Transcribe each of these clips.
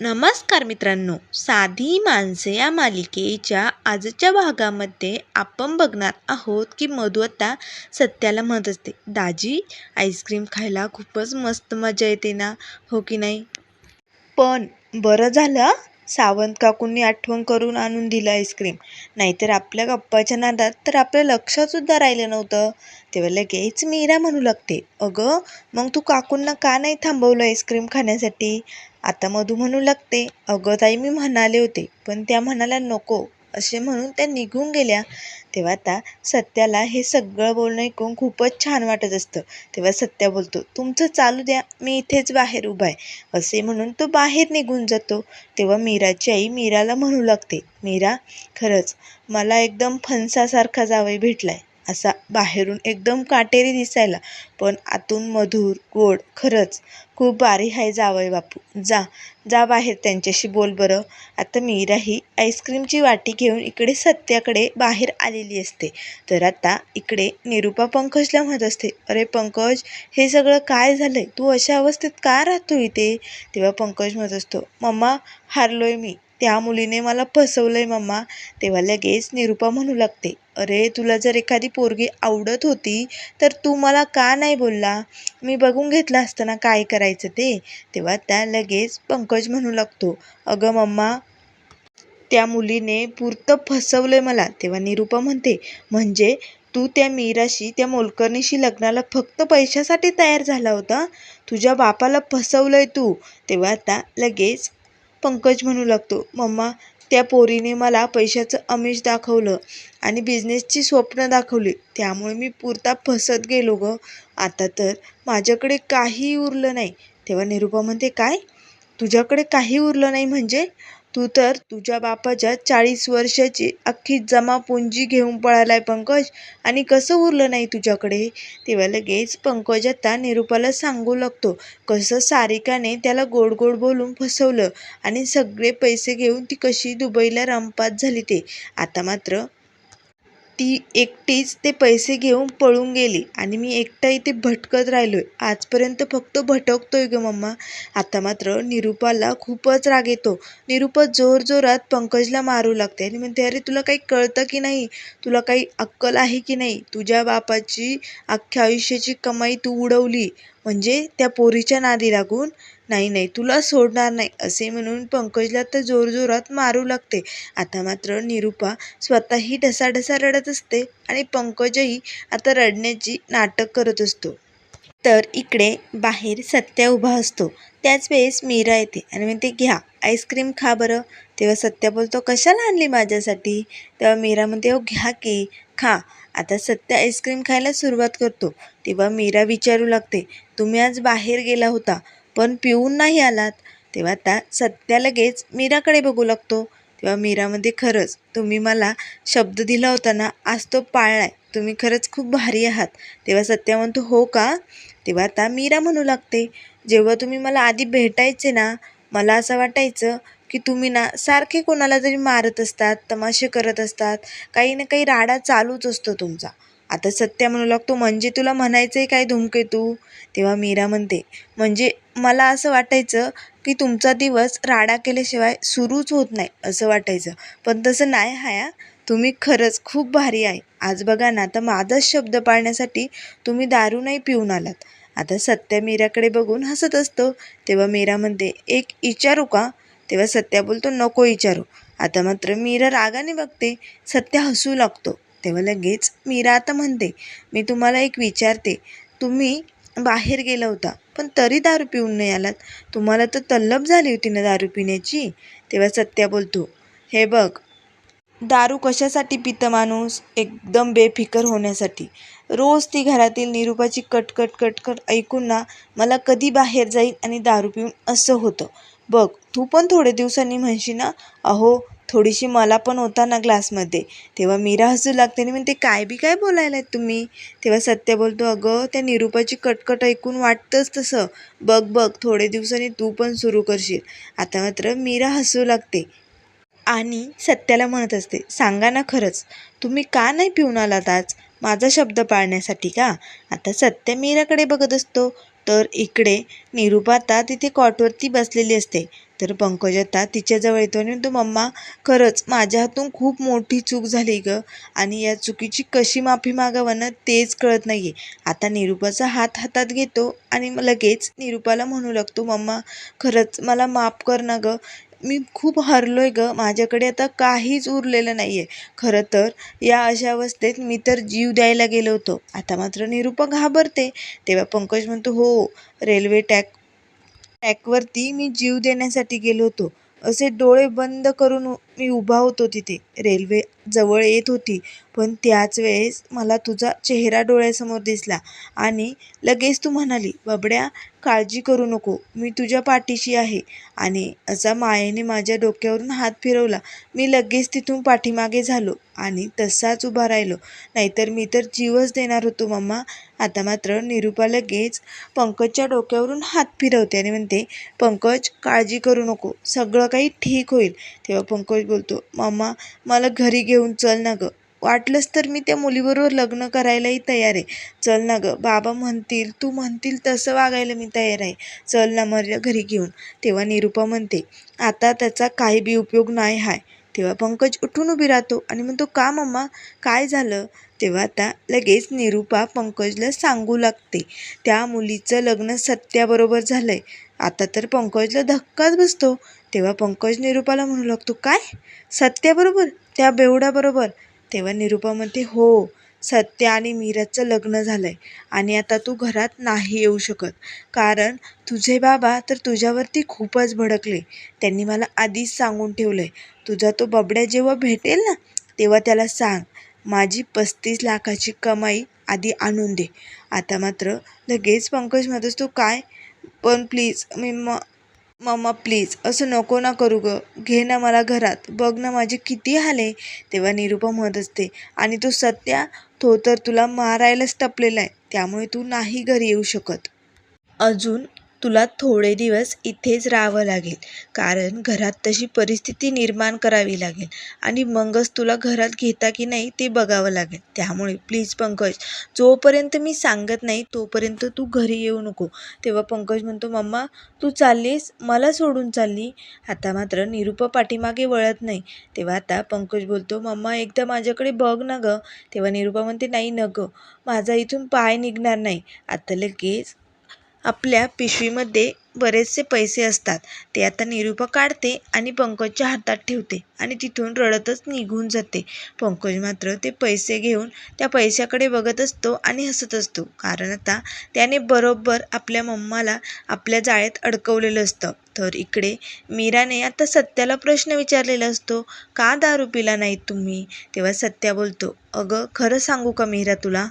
नमस्कार मित्रांनो. साधी माणसे या मालिकेच्या आजच्या भागामध्ये आपण बघणार आहोत की मधू आता सत्याला म्हणत असते दाजी आईस्क्रीम खायला खूपच मस्त मजा येते ना? हो की नाही? पण बरं झालं सावंत काकूंनी आठवण करून आणून दिलं आईस्क्रीम. नाहीतर आपल्या गप्पाच्या नादात तर आपलं लक्षसुद्धा राहिलं नव्हतं. तेव्हा लगेच मीरा म्हणू लागते. अगं मग तू काकूंना का नाही थांबवलं आईस्क्रीम खाण्यासाठी? आता मधू म्हणू लागते अगं ताई मी म्हणाले होते पण त्या म्हणाल्या नको असे म्हणून त्या निघून गेल्या. तेव्हा आता सत्याला हे सगळं बोलणं ऐकून खूपच छान वाटत असतं. तेव्हा सत्या बोलतो तुमचं चालू द्या मी इथेच बाहेर उभा आहे असे म्हणून तो बाहेर निघून जातो. तेव्हा मीराची आई मीराला म्हणू लागते मीरा खरंच मला एकदम फणसासारखा जावई भेटला आहे असा बाहेरून एकदम काटेरी दिसायला. पण आतून मधुर गोड खरंच खूप भारी आहे जावई बापू. जा जा बाहेर त्यांच्याशी बोल बरं. आता मीरा ही आईस्क्रीमची वाटी घेऊन इकडे सत्याकडे बाहेर आलेली असते. तर आता इकडे निरुपा पंकजला म्हणत असते अरे पंकज हे सगळं काय झालंय? तू अशा अवस्थेत का राहतो इथे? तेव्हा पंकज म्हणत असतो मम्मा हारलोय मी. त्या मुलीने मला फसवलंय मम्मा. तेव्हा लगेच निरुपा म्हणू लागते अरे तुला जर एखादी पोरगी आवडत होती तर तू मला का नाही बोलला? मी बघून घेतलं असताना काय करायचं ते. तेव्हा त्या लगेच पंकज म्हणू लागतो अगं मम्मा त्या मुलीने पुरतं फसवलंय मला. तेव्हा निरुपा म्हणते म्हणजे तू त्या मीराशी त्या मोलकर्णीशी लग्नाला फक्त पैशासाठी तयार झाला होता? तुझ्या बापाला फसवलंय तू. तेव्हा आता लगेच पंकज म्हणू लागतो मम्मा त्या पोरीने मला पैशाचं अमिष दाखवलं आणि बिझनेसची स्वप्न दाखवली. त्यामुळे मी पुरता फसत गेलो गं. आता तर माझ्याकडे काही उरलं नाही. तेव्हा निरुपा म्हणते काय? तुझ्याकडे काही उरलं नाही म्हणजे? तू तर तुझ्या बापाच्या चाळीस वर्षाची अख्खी जमापुंजी घेऊन पळालाय पंकज. आणि कसं उरलं नाही तुझ्याकडे? तेव्हा लगेच पंकज आता निरुपाला सांगू लागतो. कसं सारिकाने त्याला गोड गोड बोलून फसवलं आणि सगळे पैसे घेऊन ती कशी दुबईला रंपात झाली ते. आता मात्र ती एकटीच ते पैसे घेऊन पळून गेली आणि मी एकटा इथे भटकत राहिलो आहे आजपर्यंत फक्त भटकतो आहे ग मम्मा. आता मात्र निरुपाला खूपच राग येतो. निरूपा जोर जोरात पंकजला मारू लागते आणि म्हणते अरे तुला काही कळतं की नाही? तुला काही अक्कल आहे की नाही? तुझ्या बापाची अख्ख्या आयुष्याची कमाई तू उडवली. म्हणजे त्या पोरीच्या नादी लागून नाही नाही तुला सोडणार नाही असे म्हणून पंकजला तर जोरजोरात मारू लागते. आता मात्र निरुपा स्वतःही ढसाढसा रडत असते आणि पंकजही आता रडण्याची नाटक करत असतो. तर इकडे बाहेर सत्या उभा असतो. त्याच वेळेस मीरा येते आणि म्हणते घ्या आईस्क्रीम खा बरं. तेव्हा सत्या बोलतो कशाला आणली माझ्यासाठी? तेव्हा मीरा म्हणते हो घ्या की खा. आता सत्या आईस्क्रीम खायला सुरुवात करतो. तेव्हा मीरा विचारू लागते तुम्ही आज बाहेर गेला होता पण पिऊन नाही आलात? तेव्हा आता सत्या लगेच मीराकडे बघू लागतो. तेव्हा मीरामध्ये खरंच तुम्ही मला शब्द दिला होता ना आज तो पाळलाय. तुम्ही खरंच खूप भारी आहात. तेव्हा सत्या म्हणतो हो का? तेव्हा आता मीरा म्हणू लागते जेव्हा तुम्ही मला आधी भेटायचे ना मला असं वाटायचं की तुम्ही ना सारखे कोणाला तरी मारत असतात तमाशे करत असतात काही ना काही राडा चालूच असतो तुमचा. आता सत्या म्हणू लागतो म्हणजे तुला म्हणायचं आहे काय धूमकेतू तेव्हा मीरा म्हणते म्हणजे मला असं वाटायचं की तुमचा दिवस राडा केल्याशिवाय सुरूच होत नाही असं वाटायचं. पण तसं नाही हाया. तुम्ही खरंच खूप भारी आहे. आज बघा ना आता माझाच शब्द पाळण्यासाठी तुम्ही दारू नाही पिऊन आलात. आता सत्या मीराकडे बघून हसत असतो. तेव्हा मीरा म्हणते एक विचारू का? तेव्हा सत्या बोलतो नको विचारू. आता मात्र मीरा रागाने बघते. सत्या हसू लागतो. तेव्हा लगेच मीरा आता म्हणते मी तुम्हाला एक विचारते. तुम्ही बाहेर गेला होता पण तरी दारू पिऊन नाही आलात. तुम्हाला तर तल्लब झाली होती ना दारू पिण्याची? तेव्हा सत्या बोलतो हे बघ दारू कशासाठी पितं माणूस? एकदम बेफिकर होण्यासाठी. रोज ती घरातील निरूपाची कटकट कटकट ऐकून ना मला कधी बाहेर जाईल आणि दारू पिऊन असं होतं. बघ तू पण थोडे दिवसांनी म्हणशी ना अहो थोडीशी मला पण होता ना ग्लासमध्ये तेव्हा मीरा हसू लागते आणि म्हणते काय बी काय बोलायला तुम्ही? तेव्हा सत्य बोलतो अगं त्या निरूपाची कटकट ऐकून वाटतंच तसं. बघ बघ थोडे दिवसांनी तू पण सुरू करशील. आता मात्र मीरा हसू लागते आणि सत्याला म्हणत असते सांगा ना खरंच तुम्ही का नाही पिऊन आलात आज? माझा शब्द पाळण्यासाठी का? आता सत्य मीराकडे बघत असतो. तर इकडे निरुपाता तिथे कॉटवरती बसलेली असते. तर पंकज आता तिच्याजवळ येतो आणि म्हणतो मम्मा खरंच माझ्या हातून खूप मोठी चूक झाली गं आणि या चुकीची कशी माफी मागावं ना तेच कळत नाही आहे आता निरूपाचा हात हातात घेतो आणि लगेच निरूपाला म्हणू लागतो मम्मा खरंच मला माफ कर ना गं. मी खूप हरलो आहे गं. माझ्याकडे आता काहीच उरलेलं नाही आहे खरं तर या अशा अवस्थेत मी तर जीव द्यायला गेलो होतो. आता मात्र निरूपा घाबरते. तेव्हा पंकज म्हणतो हो रेल्वे टॅक ट्रॅकवरती मी जीव देण्यासाठी गेलो होतो. असे डोळे बंद करून मी उभा होतो तिथे. रेल्वे जवळ येत होती पण त्याच वेळेस मला तुझा चेहरा डोळ्यासमोर दिसला आणि लगेच तू म्हणाली बाबड्या काळजी करू नको मी तुझ्या पाठीशी आहे. आणि असा मायेने माझ्या डोक्यावरून हात फिरवला मी लगेच तिथून पाठीमागे झालो आणि तसाच उभा राहिलो. नाहीतर मी तर जीवच देणार होतो मम्मा आता मात्र निरूपा लगेच पंकजच्या डोक्यावरून हात फिरवते आणि म्हणते पंकज काळजी करू नको सगळं काही ठीक होईल. तेव्हा पंकज बोलतो मम्मा मला घरी घेऊन चल ना गं. वाटलंच तर मी त्या मुलीबरोबर लग्न करायलाही तयार आहे. चल ना गं बाबा म्हणतील तू म्हणतील तसं वागायला मी तयार आहे. चल ना माझ्या घरी घेऊन. तेव्हा निरूपा म्हणते आता त्याचा काही बी उपयोग नाही आहे तेव्हा पंकज उठून उभी राहतो आणि म्हणतो का मम्मा काय झालं? तेव्हा आता लगेच निरूपा पंकजला सांगू लागते. त्या मुलीचं लग्न सत्याबरोबर झालं आहे आता तर पंकजला धक्काच बसतो. तेव्हा पंकज निरूपाला म्हणू लागतो काय? सत्याबरोबर? त्या बेवड्याबरोबर? तेव्हा निरूपा म्हणते हो सत्य आणि मीरजचं लग्न झालं आहे आणि आता तू घरात नाही येऊ शकत. कारण तुझे बाबा तर तुझ्यावरती खूपच भडकले. त्यांनी मला आधीच सांगून ठेवलं आहे तुझा तो बबड्या जेव्हा भेटेल ना तेव्हा त्याला सांग. माझी पस्तीस लाखाची कमाई आधी आणून दे. आता मात्र लगेच पंकज म्हणतोस असतो काय? पण प्लीज मी म मम्मा प्लीज असं नको ना करू गं. घे ना मला घरात. बघ ना माझे किती हाल आहे. तेव्हा निरूपा म्हणत असते आणि तो सत्या तो तर तुला मारायलाच टपलेला आहे. त्यामुळे तू नाही घरी येऊ शकत. अजून तुला थोडे दिवस इथेच राहावं लागेल. कारण घरात तशी परिस्थिती निर्माण करावी लागेल. आणि मगच तुला घरात घेता की नाही ते बघावं लागेल. त्यामुळे प्लीज पंकज जोपर्यंत मी सांगत नाही तोपर्यंत तू घरी येऊ नको. तेव्हा पंकज म्हणतो मम्मा तू चाललीस? मला सोडून चालली? आता मात्र निरुपा पाठीमागे वळत नाही. तेव्हा आता पंकज बोलतो मम्मा एकदा माझ्याकडे बघ ना गं. तेव्हा निरुपा म्हणते नाही न गं माझा इथून पाय निघणार नाही. आता लगेच आपल्या पिशवीमध्ये बरेचसे पैसे असतात. ते आता निरूपा काढते आणि पंकजच्या हातात ठेवते आणि तिथून रडतच निघून जाते. पंकज मात्र ते पैसे घेऊन त्या पैशाकडे बघत असतो आणि हसत असतो. कारण आता त्याने बरोबर आपल्या मम्माला आपल्या जाळ्यात अडकवलेलं असतं. तर इकडे मीराने आता सत्याला प्रश्न विचारलेला असतो का दारू पिला नाहीत तुम्ही? तेव्हा सत्या बोलतो अगं खरं सांगू का मीरा तुला?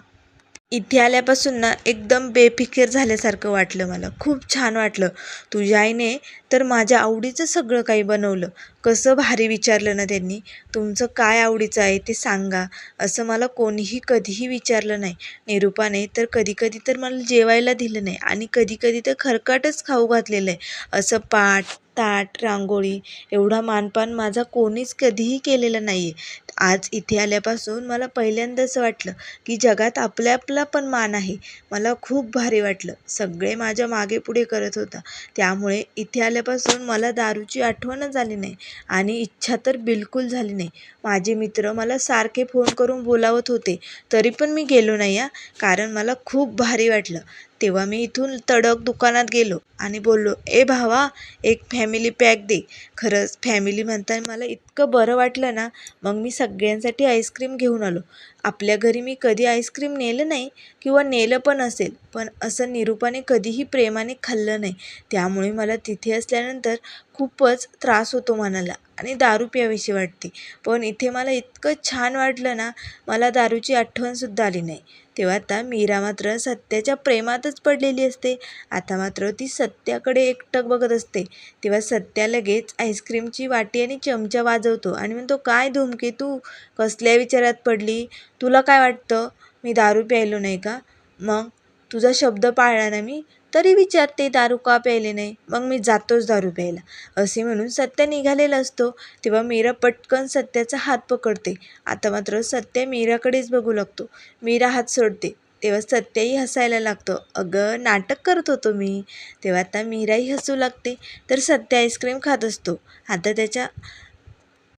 इथे आल्यापासून ना एकदम बेफिकीर झाल्यासारखं वाटलं मला. खूप छान वाटलं. तुझ्या आईने तर माझ्या आवडीचं सगळं काही बनवलं. कसं भारी विचारलं ना त्यांनी. तुमचं काय आवडीचं आहे ते सांगा. असं मला कोणीही कधीही विचारलं नाही. निरूपाने तर कधी कधी तर मला जेवायला दिलं नाही. आणि कधी कधी तर खरकाटच खाऊ घातलेलं आहे. असं पाट ताट रांगोळी एवढा मानपान माझा कोणीच कधीही केलेला नाही आहे आज इथे आल्यापासून मला पहिल्यांदा असं वाटलं की जगात आपला आपला पण मान आहे. मला खूप भारी वाटलं. सगळे माझ्या मागे पुढे करत होता. त्यामुळे इथे आल्यापासून मला दारूची आठवणच झाली नाही आणि इच्छा तर बिलकुल झाली नाही. माझे मित्र मला सारखे फोन करून बोलावत होते. तरी पण मी गेलो नाही या कारण मला खूप भारी वाटलं. तेव्हा मी इथून तडक दुकानात गेलो आणि बोललो ए भावा एक फॅमिली पॅक दे. खरंच फॅमिली म्हणताना मला इतकं बरं वाटलं ना मग मी सगळ्यांसाठी आईस्क्रीम घेऊन आलो. आपल्या घरी मी कधी आईस्क्रीम नेलं नाही किंवा नेलं पण असेल पण असं निरूपाने कधीही प्रेमाने खाल्लं नाही. त्यामुळे मला तिथे असल्यानंतर खूपच त्रास होतो मनाला आणि दारू प्यावीशी वाटते. पण इथे मला इतकं छान वाटलं ना मला दारूची आठवणसुद्धा आली नाही. तेव्हा आता मीरा मात्र सत्याच्या प्रेमातच पडलेली असते. आता मात्र ती सत्याकडे एकटक बघत असते. तेव्हा सत्या लगेच आईस्क्रीमची वाटी आणि चमचा वाजवतो आणि म्हणतो काय धुमके तू? कसल्या विचारात पडली? तुला काय वाटतं? मी दारू प्यायलो नाही का? मग तुझा शब्द पाळला ना मी? तरी विचारते दारू का प्यायले नाही? मग मी जातोच दारू प्यायला. असे म्हणून सत्य निघालेला असतो. तेव्हा मीरा पटकन सत्याचा हात पकडते. आता मात्र सत्य मीराकडेच बघू लागतो. मीरा हात सोडते. तेव्हा सत्याही हसायला लागतो. अगं नाटक करत होतो मी. तेव्हा आता मीराही हसू लागते. तर सत्य आईस्क्रीम खात असतो. आता त्याच्या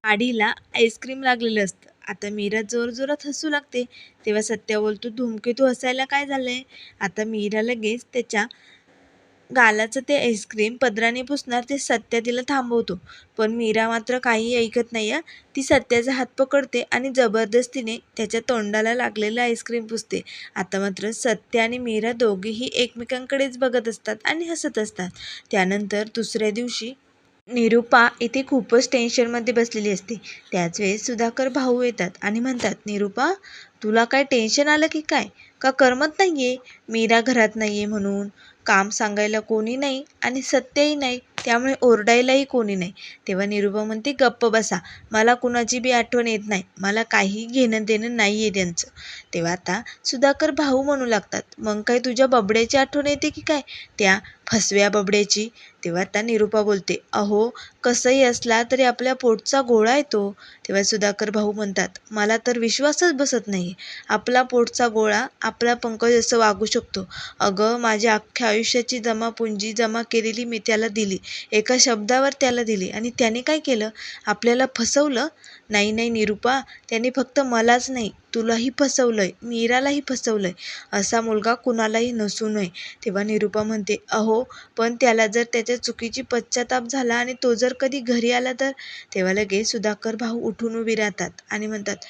आडीला आईस्क्रीम लागलेलं असतं. आता मीरा जोरजोरात हसू लागते. तेव्हा सत्या बोलतो धूमकेतू हसायला काय झालंय? आता मीरा लगेच त्याच्या गालाचं ते आईस्क्रीम पदराने पुसणार ते सत्या तिला थांबवतो. पण मीरा मात्र काही ऐकत नाही आहे ती सत्याचा हात पकडते आणि जबरदस्तीने त्याच्या तोंडाला लागलेलं आईस्क्रीम पुसते. आता मात्र सत्य आणि मीरा दोघेही एकमेकांकडेच बघत असतात आणि हसत असतात. त्यानंतर दुसऱ्या दिवशी निरुपा इथे खूपच टेन्शनमध्ये बसलेली असते. त्याच वेळेस सुधाकर भाऊ येतात आणि म्हणतात निरुपा तुला काय टेन्शन आलं की काय? का करमत नाही आहे मीरा घरात नाही आहे म्हणून. काम सांगायला कोणी नाही आणि सत्यही नाही. त्यामुळे ओरडायलाही कोणी नाही. तेव्हा निरुपा म्हणते गप्प बसा. मला कुणाची बी आठवण येत नाही. मला काही घेणं देणं नाही आहे त्यांचं. तेव्हा आता सुधाकर भाऊ म्हणू लागतात मग काय तुझ्या बबड्याची आठवण येते की काय? त्या फसव्या बबड्याची. तेव्हा आता निरुपा बोलते अहो कसंही असला तरी आपल्या पोटचा गोळा आहे तो. तेव्हा सुधाकर भाऊ म्हणतात मला तर विश्वासच बसत नाही आपला पोटचा गोळा आपला पंकज असं वागू शकतो. अगं माझ्या अख्ख्या आयुष्याची जमापुंजी जमा केलेली मी त्याला दिली. एका शब्दावर त्याला दिली. आणि त्याने काय केलं? आपल्याला फसवलं? नाही नाही निरुपा त्याने फक्त मलाच नाही. तुलाही फसवलं आहे मीरालाही फसवलं आहे असा मुलगा कुणालाही नसू नये. तेव्हा निरुपा म्हणते अहो पण त्याला जर त्याच्या चुकीची पश्चाताप झाला आणि तो जर कधी घरी आला तर? तेव्हा लगेच सुधाकर भाऊ उठून उभी राहतात आणि म्हणतात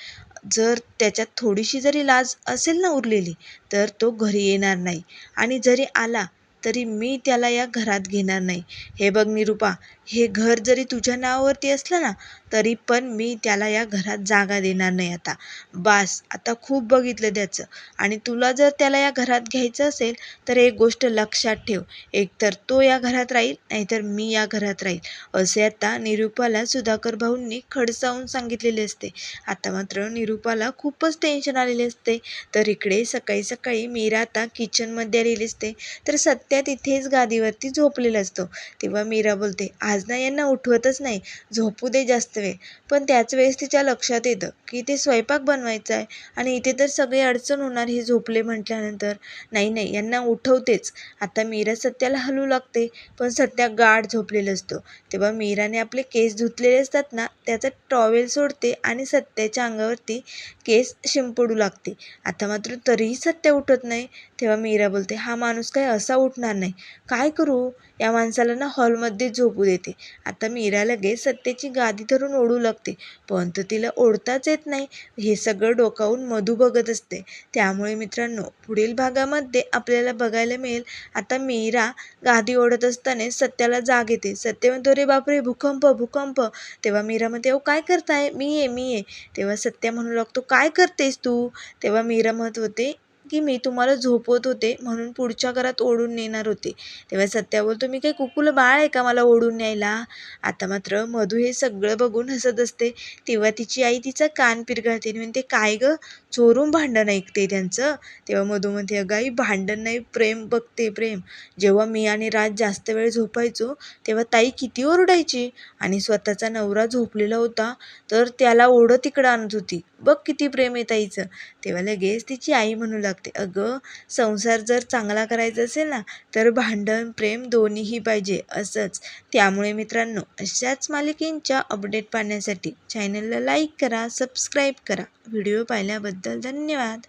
जर त्याच्यात थोडीशी जरी लाज असेल ना उरलेली तर तो घरी येणार नाही. आणि जरी आला तरी मी त्याला या घरात घेणार नाही. हे बघ निरुपा हे घर जरी तुझ्या नावावरती असलं ना तरी पण मी त्याला या घरात जागा देणार नाही आता. बास आता खूप बघितलं त्याचं. आणि तुला जर त्याला या घरात घ्यायचं असेल तर एक गोष्ट लक्षात ठेव. एकतर तो या घरात राहील नाहीतर मी या घरात राहील. असे आता निरुपाला सुधाकर भाऊंनी खडसावून सांगितलेले असते. आता मात्र निरुपाला खूपच टेन्शन आलेले असते. तर इकडे सकाळी सकाळी मीरा आता किचनमध्ये आलेली असते. तर सत सत्या तिथेच गादीवरती झोपलेला असतो. तेव्हा मीरा बोलते आज ना यांना उठवतच नाही झोपू दे जास्त वेळ. पण त्याच वेळेस तिच्या लक्षात येतं की ते स्वयंपाक बनवायचा आहे आणि इथे तर सगळी अडचण होणार हे झोपले म्हटल्यानंतर नाही नाही यांना उठवतेच. आता मीरा सत्याला हलू लागते पण सत्या गाढ झोपलेला असतो. तेव्हा मीराने आपले केस धुतलेले असतात ना त्याचा टॉवेल सोडते आणि सत्याच्या अंगावरती केस शिंपडू लागते. आता मात्र तरीही सत्य उठत नाही. तेव्हा मीरा बोलते हा माणूस काय असा उठ झोपणार नाही. काय करू? या माणसाला ना हॉलमध्ये झोपू देते. आता मीरा लगेच सत्याची गादी धरून ओढू लागते. पण तर तिला ओढताच येत नाही. हे सगळं डोकावून मधू बघत असते. त्यामुळे मित्रांनो पुढील भागामध्ये आपल्याला बघायला मिळेल. आता मीरा गादी ओढत असताना सत्याला जाग येते. सत्य म्हणतो रे बापरे भूकंप भूकंप. तेव्हा मीरा म्हणते अहो काय करताय? मी ये मी ये. तेव्हा सत्या म्हणू लागतो काय करतेस तू? तेव्हा मीरा म्हणत होते की मी तुम्हाला झोपवत होते म्हणून पुढच्या घरात ओढून नेणार होते. तेव्हा सत्या बोलतो मी काही कुकुलं बाळ आहे का मला ओढून न्यायला? आता मात्र मधू हे सगळं बघून हसत असते. तेव्हा तिची आई तिचा कान पिरघळते आणि म्हणते काय गं? चोरून भांडण ऐकते त्यांचं? तेव्हा मधू म्हणते अगं आई भांडण नाही प्रेम बघते प्रेम. जेव्हा मी आणि राज जास्त वेळ झोपायचो तेव्हा ताई किती ओरडायची आणि स्वतःचा नवरा झोपलेला होता तर त्याला ओढत तिकडं आणत होती. बघ किती प्रेम आहे ताईचं. तेव्हा लगेच तिची आई म्हणू लागते अगं संसार जर चांगला करायचा असेल ना तर भांडण प्रेम दोन्हीही पाहिजे असंच. त्यामुळे मित्रांनो अशाच मालिकेंच्या अपडेट पाहण्यासाठी चॅनलला लाईक करा सबस्क्राईब करा. व्हिडिओ पाहिल्याबद्दल धन्यवाद.